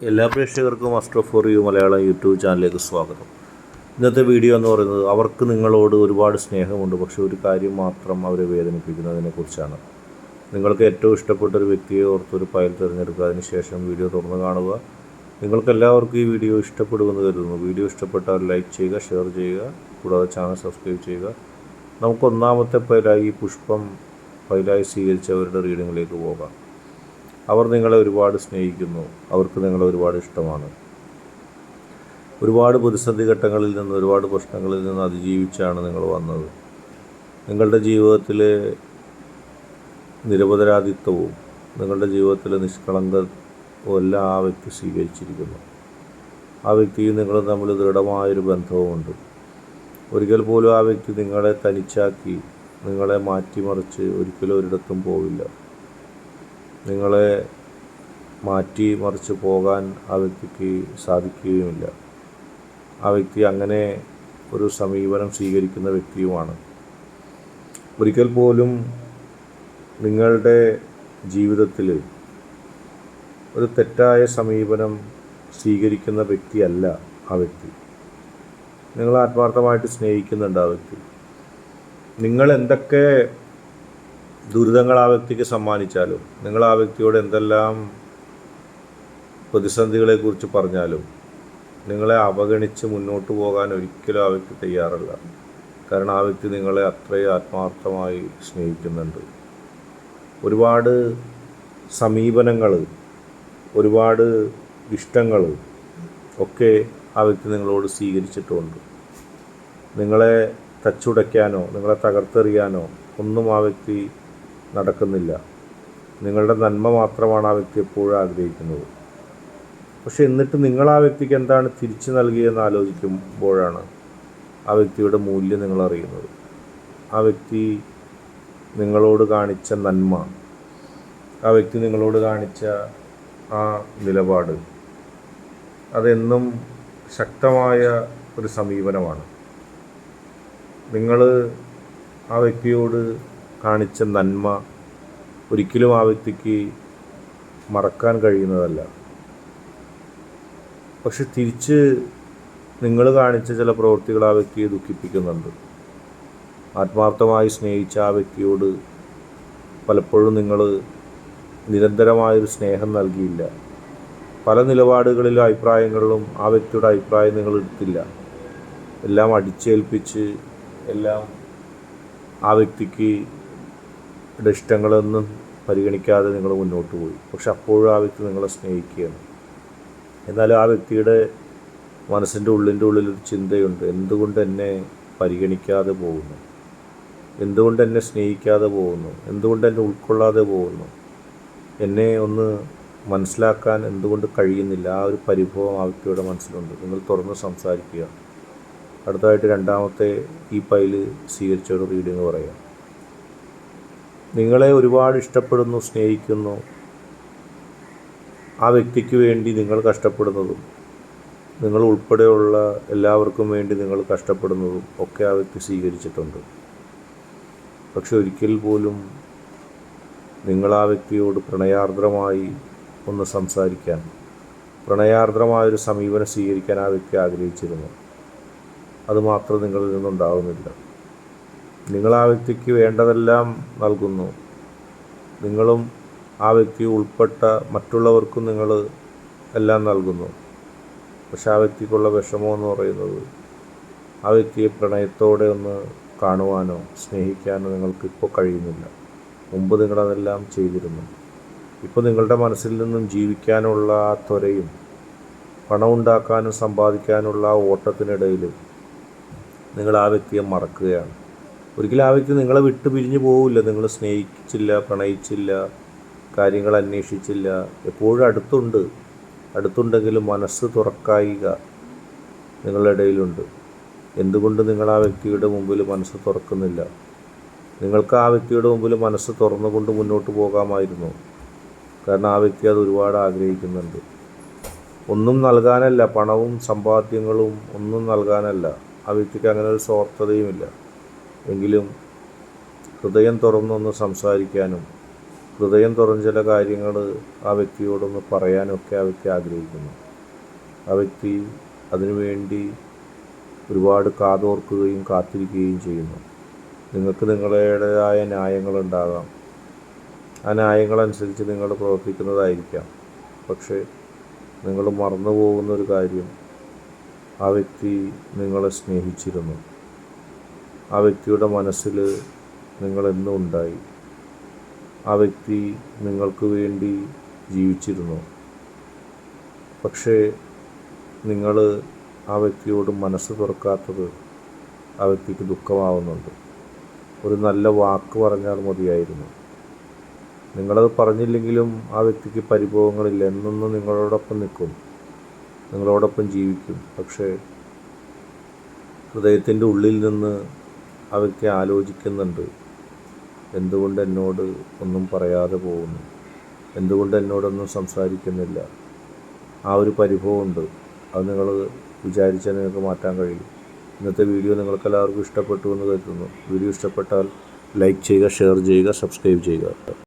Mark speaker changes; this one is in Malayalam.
Speaker 1: എല്ലാ പ്രേക്ഷകർക്കും astro for you Malayalam YouTube ചാനലിലേക്ക് സ്വാഗതം. ഇന്നത്തെ വീഡിയോ എന്ന് പറയുന്നത് അവർക്ക് നിങ്ങളോട് ഒരുപാട് സ്നേഹമുണ്ട്. പക്ഷേ ഒരു കാര്യം മാത്രം അവരെ വേദനിപ്പിക്കുന്നതിനെക്കുറിച്ചാണ് നിങ്ങൾക്ക് ഏറ്റവും ഇഷ്ടപ്പെട്ട ഒരു വ്യക്തിയെ ഓർത്തൊരു ഫയൽ തിരഞ്ഞെടുക്കുക അതിനുശേഷം വീഡിയോ തുറന്ന് കാണുക. നിങ്ങൾക്ക് എല്ലാവർക്കും ഈ വീഡിയോ ഇഷ്ടപ്പെടുമെന്ന് കരുതുന്നു. വീഡിയോ ഇഷ്ടപ്പെട്ടാൽ ലൈക്ക് ചെയ്യുക ഷെയർ ചെയ്യുക കൂടാതെ ചാനൽ സബ്സ്ക്രൈബ് ചെയ്യുക. നമുക്ക് ഒന്നാമത്തെ ഫയലായി ഈ പുഷ്പം ഫയലായി സ്വീകരിച്ചവരുടെ റീഡിങ്ങിലേക്ക് പോകാം. അവർ നിങ്ങളെ ഒരുപാട് സ്നേഹിക്കുന്നു. അവർക്ക് നിങ്ങളെ ഒരുപാട് ഇഷ്ടമാണ്. ഒരുപാട് പ്രതിസന്ധി ഘട്ടങ്ങളിൽ നിന്ന് ഒരുപാട് പ്രശ്നങ്ങളിൽ നിന്ന് അതിജീവിച്ചാണ് നിങ്ങൾ വന്നത്. നിങ്ങളുടെ ജീവിതത്തിലെ നിരപരാധിത്വവും നിങ്ങളുടെ ജീവിതത്തിലെ നിഷ്കളങ്കവും എല്ലാം ആ വ്യക്തി സ്വീകരിച്ചിരിക്കുന്നു. ആ വ്യക്തിയും നിങ്ങളും തമ്മിൽ ദൃഢമായൊരു ബന്ധവുമുണ്ട്. ഒരിക്കൽ പോലും ആ വ്യക്തി നിങ്ങളെ തനിച്ചാക്കി നിങ്ങളെ മാറ്റിമറിച്ച് ഒരിക്കലും ഒരിടത്തും പോവില്ല. നിങ്ങളെ മാറ്റി മറിച്ച് പോകാൻ ആ വ്യക്തിക്ക് സാധിക്കുകയുമില്ല. ആ വ്യക്തി അങ്ങനെ ഒരു സമീപനം സ്വീകരിക്കുന്ന വ്യക്തിയുമാണ്. ഒരിക്കൽ പോലും നിങ്ങളുടെ ജീവിതത്തിൽ ഒരു തെറ്റായ സമീപനം സ്വീകരിക്കുന്ന വ്യക്തിയല്ല ആ വ്യക്തി. നിങ്ങൾ ആത്മാർത്ഥമായിട്ട് സ്നേഹിക്കുന്നുണ്ട് ആ വ്യക്തി. നിങ്ങൾ എന്തൊക്കെ ദുരിതങ്ങൾ ആ വ്യക്തിക്ക് സമ്മാനിച്ചാലും നിങ്ങൾ ആ വ്യക്തിയോട് എന്തെല്ലാം പ്രതിസന്ധികളെക്കുറിച്ച് പറഞ്ഞാലും നിങ്ങളെ അവഗണിച്ച് മുന്നോട്ട് പോകാൻ ഒരിക്കലും ആ വ്യക്തി തയ്യാറല്ല. കാരണം ആ വ്യക്തി നിങ്ങളെ അത്രയും ആത്മാർത്ഥമായി സ്നേഹിക്കുന്നുണ്ട്. ഒരുപാട് സമീപനങ്ങൾ ഒരുപാട് ഇഷ്ടങ്ങൾ ഒക്കെ ആ വ്യക്തി നിങ്ങളോട് സ്വീകരിച്ചിട്ടുമുണ്ട് നിങ്ങളെ തച്ചുടയ്ക്കാനോ നിങ്ങളെ തകർത്തെറിയാനോ ഒന്നും ആ വ്യക്തി നടക്കുന്നില്ല. നിങ്ങളുടെ നന്മ മാത്രമാണ് ആ വ്യക്തി എപ്പോഴും ആഗ്രഹിക്കുന്നത്. പക്ഷെ എന്നിട്ട് നിങ്ങൾ ആ വ്യക്തിക്ക് എന്താണ് തിരിച്ചു നൽകിയെന്ന് ആലോചിക്കുമ്പോഴാണ് ആ വ്യക്തിയുടെ മൂല്യം നിങ്ങൾ അറിയുന്നത്. ആ വ്യക്തി നിങ്ങളോട് കാണിച്ച നന്മ ആ വ്യക്തി നിങ്ങളോട് കാണിച്ച ആ നിലപാട് അതെന്നും ശക്തമായ ഒരു സമീപനമാണ്. നിങ്ങൾ ആ വ്യക്തിയോട് കാണിച്ച നന്മ ഒരിക്കലും ആ വ്യക്തിക്ക് മറക്കാൻ കഴിയുന്നതല്ല. പക്ഷെ തിരിച്ച് നിങ്ങൾ കാണിച്ച ചില പ്രവൃത്തികൾ ആ വ്യക്തിയെ ദുഃഖിപ്പിക്കുന്നുണ്ട്. ആത്മാർത്ഥമായി സ്നേഹിച്ച ആ വ്യക്തിയോട് പലപ്പോഴും നിങ്ങൾ നിരന്തരമായൊരു സ്നേഹം നൽകിയില്ല. പല നിലപാടുകളിലും അഭിപ്രായങ്ങളിലും ആ വ്യക്തിയുടെ അഭിപ്രായം നിങ്ങൾ എടുത്തില്ല. എല്ലാം അടിച്ചേൽപ്പിച്ച് എല്ലാം ആ വ്യക്തിക്ക് യുടെ ഇഷ്ടങ്ങളൊന്നും പരിഗണിക്കാതെ നിങ്ങൾ മുന്നോട്ട് പോയി. പക്ഷെ അപ്പോഴും ആ വ്യക്തി നിങ്ങളെ സ്നേഹിക്കുകയാണ്. എന്നാലും ആ വ്യക്തിയുടെ മനസ്സിന്റെ ഉള്ളിന്റെ ഉള്ളിൽ ഒരു ചിന്തയുണ്ട്. എന്തുകൊണ്ട് എന്നെ പരിഗണിക്കാതെ പോകുന്നു? എന്തുകൊണ്ട് എന്നെ സ്നേഹിക്കാതെ പോകുന്നു? എന്തുകൊണ്ട് എന്നെ ഉൾക്കൊള്ളാതെ പോകുന്നു? എന്നെ ഒന്ന് മനസ്സിലാക്കാൻ എന്തുകൊണ്ട് കഴിയുന്നില്ല? ആ ഒരു പരിഭവം ആ വ്യക്തിയുടെ മനസ്സിലുണ്ട്. നിങ്ങൾ തുറന്ന് സംസാരിക്കുക. അടുത്തതായിട്ട് രണ്ടാമത്തെ ഈ പൈൽ സ്വീകരിച്ച ഒരു റീഡിങ് പറയാം നിങ്ങളെ ഒരുപാട് ഇഷ്ടപ്പെടുന്നു സ്നേഹിക്കുന്നു. ആ വ്യക്തിക്ക് വേണ്ടി നിങ്ങൾ കഷ്ടപ്പെടുന്നതും നിങ്ങൾ ഉൾപ്പെടെയുള്ള എല്ലാവർക്കും വേണ്ടി നിങ്ങൾ കഷ്ടപ്പെടുന്നതും ഒക്കെ ആ വ്യക്തി സ്വീകരിച്ചിട്ടുണ്ട്. പക്ഷെ ഒരിക്കൽ പോലും നിങ്ങൾ ആ വ്യക്തിയോട് പ്രണയാർദ്രമായി ഒന്ന് സംസാരിക്കാൻ പ്രണയാർദ്രമായൊരു സമീപനം സ്വീകരിക്കാൻ ആ വ്യക്തി ആഗ്രഹിച്ചിരുന്നു. അതുമാത്രം നിങ്ങളിൽ നിന്നുണ്ടാവുന്നില്ല. നിങ്ങൾ ആ വ്യക്തിക്ക് വേണ്ടതെല്ലാം നൽകുന്നു. നിങ്ങളും ആ വ്യക്തി ഉൾപ്പെട്ട മറ്റുള്ളവർക്കും നിങ്ങൾ എല്ലാം നൽകുന്നു. പക്ഷെ ആ വ്യക്തിക്കുള്ള വിഷമം എന്ന് പറയുന്നത് ആ വ്യക്തിയെ പ്രണയത്തോടെ ഒന്ന് കാണുവാനോ സ്നേഹിക്കാനോ നിങ്ങൾക്ക് ഇപ്പോൾ കഴിയുന്നില്ല. മുമ്പ് നിങ്ങളതെല്ലാം ചെയ്തിരുന്നു. ഇപ്പോൾ നിങ്ങളുടെ മനസ്സിൽ നിന്നും ജീവിക്കാനുള്ള ആ ത്വരയും പണമുണ്ടാക്കാനും സമ്പാദിക്കാനുള്ള ആ ഓട്ടത്തിനിടയിൽ നിങ്ങൾ ആ വ്യക്തിയെ മറക്കുകയാണ്. ഒരിക്കലും ആ വ്യക്തി നിങ്ങളെ വിട്ടു പിരിഞ്ഞു പോവില്ല. നിങ്ങൾ സ്നേഹിച്ചില്ല പ്രണയിച്ചില്ല കാര്യങ്ങൾ അന്വേഷിച്ചില്ല. എപ്പോഴും അടുത്തുണ്ട്. അടുത്തുണ്ടെങ്കിലും മനസ്സ് തുറക്കായിക നിങ്ങളുടെ ഇടയിലുണ്ട്. എന്തുകൊണ്ട് നിങ്ങൾ ആ വ്യക്തിയുടെ മുമ്പിൽ മനസ്സ് തുറക്കുന്നില്ല? നിങ്ങൾക്ക് ആ വ്യക്തിയുടെ മുമ്പിൽ മനസ്സ് തുറന്നുകൊണ്ട് മുന്നോട്ട് പോകാമായിരുന്നു. കാരണം ആ വ്യക്തി അത് ഒരുപാട് ആഗ്രഹിക്കുന്നുണ്ട്. ഒന്നും നൽകാനല്ല പണവും സമ്പാദ്യങ്ങളും ഒന്നും നൽകാനല്ല. ആ വ്യക്തിക്ക് അങ്ങനെ ഒരു സ്വാർത്ഥതയുമില്ല. എങ്കിലും ഹൃദയം തുറന്നൊന്ന് സംസാരിക്കാനും ഹൃദയം തുറന്ന് ചില കാര്യങ്ങൾ ആ വ്യക്തിയോടൊന്ന് പറയാനൊക്കെ ആ വ്യക്തി ആഗ്രഹിക്കുന്നു. ആ വ്യക്തി അതിനുവേണ്ടി ഒരുപാട് കാതോർക്കുകയും കാത്തിരിക്കുകയും ചെയ്യുന്നു. നിങ്ങൾക്ക് നിങ്ങളുടേതായ ന്യായങ്ങളുണ്ടാകാം. ആ ന്യായങ്ങളനുസരിച്ച് നിങ്ങൾ പ്രവർത്തിക്കുന്നതായിരിക്കാം. പക്ഷേ നിങ്ങൾ മറന്നു പോകുന്ന ഒരു കാര്യം ആ വ്യക്തി നിങ്ങളെ സ്നേഹിച്ചിരുന്നു. ആ വ്യക്തിയുടെ മനസ്സിൽ നിങ്ങളെന്നും ഉണ്ടായി. ആ വ്യക്തി നിങ്ങൾക്ക് വേണ്ടി ജീവിച്ചിരുന്നു. പക്ഷേ നിങ്ങൾ ആ വ്യക്തിയോട് മനസ്സ് തുറക്കാത്തത് ആ വ്യക്തിക്ക് ദുഃഖമാവുന്നുണ്ട്. ഒരു നല്ല വാക്ക് പറഞ്ഞാൽ മതിയായിരുന്നു. നിങ്ങളത് പറഞ്ഞില്ലെങ്കിലും ആ വ്യക്തിക്ക് പരിഭവങ്ങളില്ല. എന്നൊന്നും നിങ്ങളോടൊപ്പം നിൽക്കും. നിങ്ങളോടൊപ്പം ജീവിക്കും. പക്ഷേ ഹൃദയത്തിന്റെ ഉള്ളിൽ നിന്ന് ആ വ്യക്തി ആലോചിക്കുന്നുണ്ട്. എന്തുകൊണ്ട് എന്നോട് ഒന്നും പറയാതെ പോകുന്നു? എന്തുകൊണ്ട് എന്നോടൊന്നും സംസാരിക്കുന്നില്ല? ആ ഒരു പരിഭവമുണ്ട് അത് നിങ്ങൾ വിചാരിച്ചാൽ നിങ്ങൾക്ക് മാറ്റാൻ കഴിയും. ഇന്നത്തെ വീഡിയോ നിങ്ങൾക്ക് എല്ലാവർക്കും ഇഷ്ടപ്പെട്ടു എന്ന് കരുതുന്നു. വീഡിയോ ഇഷ്ടപ്പെട്ടാൽ ലൈക്ക് ചെയ്യുക ഷെയർ ചെയ്യുക സബ്സ്ക്രൈബ് ചെയ്യുക.